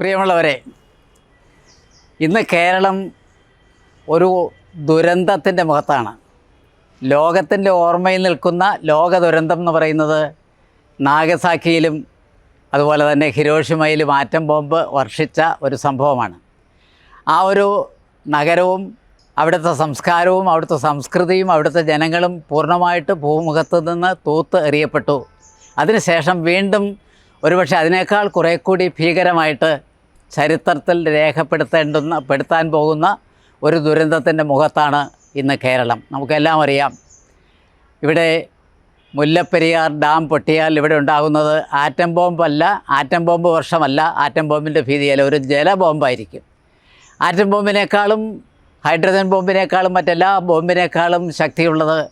പ്രിയമുള്ളവരെ ഇന്ന് കേരളം ഒരു ദുരന്തത്തിന്റെ മുഖത്താണ്. ലോകത്തിന്റെ ഓർമ്മയിൽ നിൽക്കുന്ന ലോക ദുരന്തം എന്ന് പറയുന്നത് നാഗസാക്കിയിലും അതുപോലെ തന്നെ ഹിരോഷിമയിലും ആറ്റം ബോംബ് വർഷിച്ച ഒരു സംഭവമാണ്. ആ ഒരു നഗരവും അവിടുത്തെ സംസ്കാരവും അവിടുത്തെ സംസ്കൃതിയും അവിടുത്തെ ജനങ്ങളും പൂർണമായിട്ട് ഭൂമുഖത്ത് നിന്ന് തൂത്ത് എറിയപ്പെട്ടു. അതിനുശേഷം വീണ്ടും ഒരുപക്ഷെ അതിനേക്കാൾ കുറേ കൂടി ഭീകരമായിട്ട് ചരിത്രത്തിൽ രേഖപ്പെടുത്തേണ്ടുന്ന പെടുത്താൻ പോകുന്ന ഒരു ദുരന്തത്തിന്റെ മുഖത്താണ് ഇന്ന് കേരളം. നമുക്കെല്ലാം അറിയാം. ഇവിടെ മുല്ലപ്പെരിയാർ ഡാം പൊട്ടിയാൽ ഇവിടെ ഉണ്ടാകുന്നത് ആറ്റം ബോംബല്ല ആറ്റം ബോംബ് വർഷമല്ല. ആറ്റം ബോംബിന്റെ ഭീതിയല്ല. ഒരു ജലബോംബായിരിക്കും ആറ്റം ബോംബിനേക്കാളും ഹൈഡ്രജൻ ബോംബിനേക്കാളും മറ്റെല്ലാ ബോംബിനേക്കാളും ശക്തിയുള്ളത്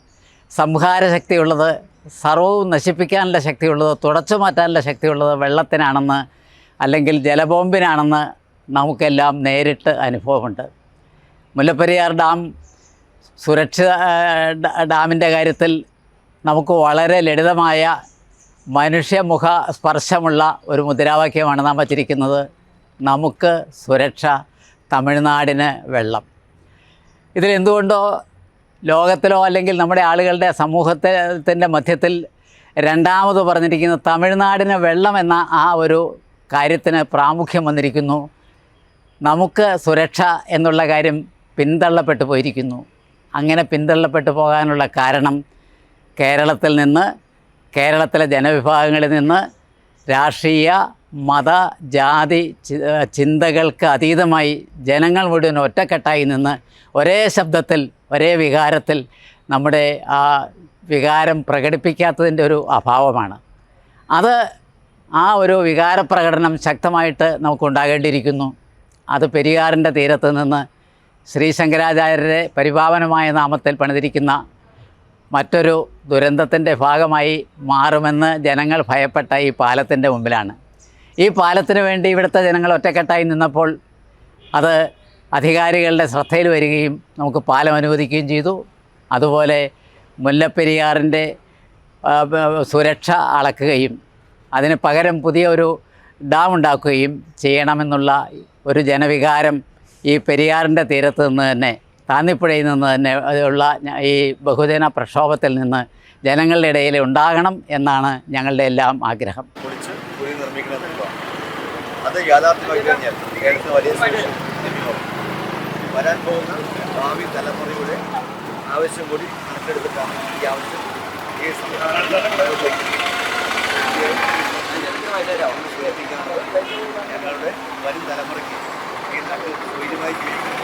സംഹാര ശക്തിയുള്ളത് സർവവും നശിപ്പിക്കാനുള്ള ശക്തിയുള്ളത് തുടച്ചു മാറ്റാനുള്ള ശക്തിയുള്ളത് വെള്ളത്തിനാണെന്ന് അല്ലെങ്കിൽ ജലബോംബിനാണെന്ന് നമുക്കെല്ലാം നേരിട്ട് അനുഭവമുണ്ട്. മുല്ലപ്പെരിയാർ ഡാം സുരക്ഷിത ഡാമിന്റെ കാര്യത്തിൽ നമുക്ക് വളരെ ലളിതമായ മനുഷ്യമുഖ സ്പർശമുള്ള ഒരു മുദ്രാവാക്യമാണ് നാം വച്ചിരിക്കുന്നത്. നമുക്ക് സുരക്ഷ തമിഴ്നാടിന് വെള്ളം. ഇതിലെന്തുകൊണ്ടോ ലോകത്തിലോ അല്ലെങ്കിൽ നമ്മുടെ ആളുകളുടെ സമൂഹത്തിന്റെ മധ്യത്തിൽ രണ്ടാമത് പറഞ്ഞിരിക്കുന്ന തമിഴ്നാടിന് വെള്ളം എന്ന ആ ഒരു കാര്യത്തിന് പ്രാമുഖ്യം വന്നിരിക്കുന്നു. നമുക്ക് സുരക്ഷ എന്നുള്ള കാര്യം പിന്തള്ളപ്പെട്ടു പോയിരിക്കുന്നു. അങ്ങനെ പിന്തള്ളപ്പെട്ടു പോകാനുള്ള കാരണം കേരളത്തിൽ നിന്ന് കേരളത്തിലെ ജനവിഭാഗങ്ങളിൽ നിന്ന് രാഷ്ട്രീയ മത ജാതി ചിന്തകൾക്ക് അതീതമായി ജനങ്ങൾ മുഴുവൻ ഒറ്റക്കെട്ടായി നിന്ന് ഒരേ ശബ്ദത്തിൽ ഒരേ വികാരത്തിൽ നമ്മുടെ ആ വികാരം പ്രകടിപ്പിക്കാത്തതിന്റെ ഒരു അഭാവമാണ്. അത് ആ ഒരു വികാരപ്രകടനം ശക്തമായിട്ട് നമുക്കുണ്ടാകേണ്ടിയിരിക്കുന്നു. അത് പെരിയാറിന്റെ തീരത്ത് നിന്ന് ശ്രീ ശങ്കരാചാര്യരെ പരിപാവനമായ നാമത്തിൽ പണിതിരിക്കുന്ന മറ്റൊരു ദുരന്തത്തിന്റെ ഭാഗമായി മാറുമെന്ന് ജനങ്ങൾ ഭയപ്പെട്ട ഈ പാലത്തിന്റെ മുമ്പിലാണ്. ഈ പാലത്തിന് വേണ്ടി ഇവിടുത്തെ ജനങ്ങൾ ഒറ്റക്കെട്ടായി നിന്നപ്പോൾ അത് അധികാരികളുടെ ശ്രദ്ധയിൽ വരികയും നമുക്ക് പാലം അനുവദിക്കുകയും ചെയ്തു. അതുപോലെ മുല്ലപ്പെരിയാറിന്റെ സുരക്ഷ അളക്കുകയും അതിന് പകരം പുതിയ ഒരു ഡാം ഉണ്ടാക്കുകയും ചെയ്യണമെന്നുള്ള ഒരു ജനവികാരം ഈ പെരിയാറിന്റെ തീരത്ത് നിന്ന് തന്നെ താന്നിപ്പുഴയിൽ നിന്ന് തന്നെ ഉള്ള ഈ ബഹുജന പ്രക്ഷോഭത്തിൽ നിന്ന് ജനങ്ങളുടെ ഇടയിൽ ഉണ്ടാകണം എന്നാണ് ഞങ്ങളുടെ എല്ലാം ആഗ്രഹം. ഭാവി തലമുറയുടെ ആവശ്യം കൂടി കണക്കെടുത്തിട്ടാണ് ഈ ആവശ്യം ഈ സംസ്ഥാനത്ത് സൂചിപ്പിക്കുന്നത് ഞങ്ങളുടെ വരും തലമുറയ്ക്ക് ഈ നാട്ടിൽ സൗകര്യമായി